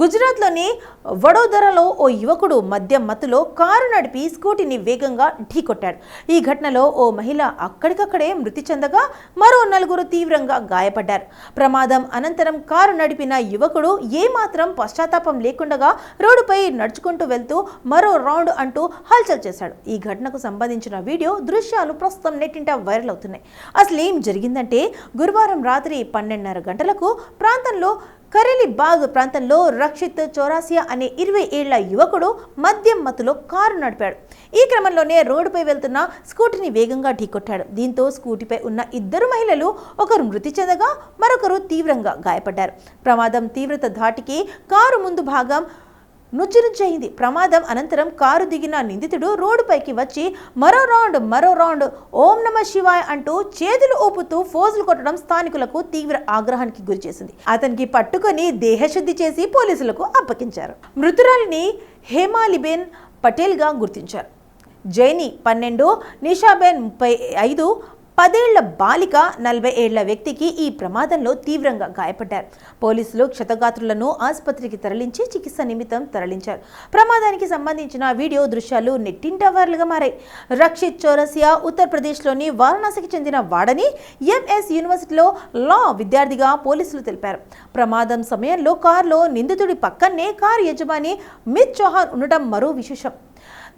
గుజరాత్లోని వడోదరలో ఓ యువకుడు మద్యం మత్తులో కారు నడిపి స్కూటీని వేగంగా ఢీకొట్టాడు. ఈ ఘటనలో ఓ మహిళ అక్కడికక్కడే మృతి చెందగా మరో నలుగురు తీవ్రంగా గాయపడ్డారు. ప్రమాదం అనంతరం కారు నడిపిన యువకుడు ఏమాత్రం పశ్చాత్తాపం లేకుండగా రోడ్డుపై నడుచుకుంటూ వెళ్తూ మరో రౌండ్ అంటూ హల్చల్ చేశాడు. ఈ ఘటనకు సంబంధించిన వీడియో దృశ్యాలు ప్రస్తుతం నెట్టింట వైరల్ అవుతున్నాయి. అసలు ఏం జరిగిందంటే గురువారం రాత్రి పన్నెండున్నర గంటలకు ప్రాంతంలో కరేలిబాగ్ ప్రాంతంలో రక్షిత్ చౌరాసియా అనే ఇరవై ఏళ్ళ యువకుడు మద్యం మత్తులో కారు నడిపాడు. ఈ క్రమంలోనే రోడ్డుపై వెళ్తున్న స్కూటీని వేగంగా ఢీకొట్టాడు. దీంతో స్కూటీపై ఉన్న ఇద్దరు మహిళలు ఒకరు మృతి చెందగా మరొకరు తీవ్రంగా గాయపడ్డారు. ప్రమాదం తీవ్రత ధాటికి కారు ముందు భాగం నుజ్జునుజ్జయింది. ప్రమాదం అనంతరం కారు దిగిన నిందితుడు రోడ్డుపైకి వచ్చి మరో రౌండ్ మరో రౌండ్ ఓం నమ శివాయ్ అంటూ చేతులు ఊపుతూ ఫోజులు కొట్టడం స్థానికులకు తీవ్ర ఆగ్రహానికి గురిచేసింది అతనికి పట్టుకొని దేహశుద్ధి చేసి పోలీసులకు అప్పగించారు. మృతురాలిని హేమాలిబేన్ పటేల్గా గుర్తించారు. జైని పన్నెండు నిషాబేన్ ముప్పై ఐదు పదేళ్ళ బాలిక నలభై ఏళ్ళ వ్యక్తికి ఈ ప్రమాదంలో తీవ్రంగా గాయపడ్డారు. పోలీసులు క్షతగాత్రులను ఆసుపత్రికి తరలించి చికిత్స నిమిత్తం తరలించారు. ప్రమాదానికి సంబంధించిన వీడియో దృశ్యాలు నెట్టింట వైరల్గా మారాయి. రక్షిత్ చౌరసియా ఉత్తరప్రదేశ్లోని వారణాసికి చెందిన వాడని ఎంఎస్ యూనివర్సిటీలో లా విద్యార్థిగా పోలీసులు తెలిపారు. ప్రమాదం సమయంలో కారులో నిందితుడి పక్కనే కారు యజమాని మిత్ చౌహాన్ ఉండటం మరో విశేషం.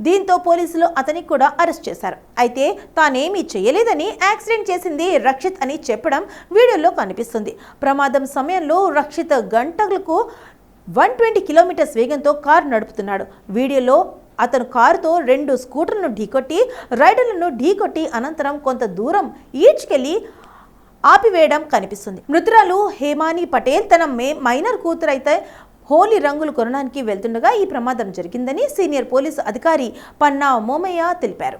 దీంతో పోలీసులు అతనికి కూడా అరెస్ట్ చేశారు. అయితే తానేమీ చేయలేదని యాక్సిడెంట్ చేసింది రక్షిత్ అని చెప్పడం వీడియోలో కనిపిస్తుంది. ప్రమాదం సమయంలో రక్షిత్ గంటలకు వన్ ట్వంటీ కిలోమీటర్స్ వేగంతో కారు నడుపుతున్నాడు. వీడియోలో అతను కారుతో రెండు స్కూటర్లను ఢీకొట్టి రైడర్లను ఢీకొట్టి అనంతరం కొంత దూరం ఈడ్చుకెళ్ళి ఆపివేయడం కనిపిస్తుంది. మృతురాలు హేమాని పటేల్ తన మే మైనర్ కూతురైతే హోలీ రంగులు కొనడానికి వెళ్తుండగా ఈ ప్రమాదం జరిగిందని సీనియర్ పోలీసు అధికారి పన్నా మోమయ్య తెలిపారు.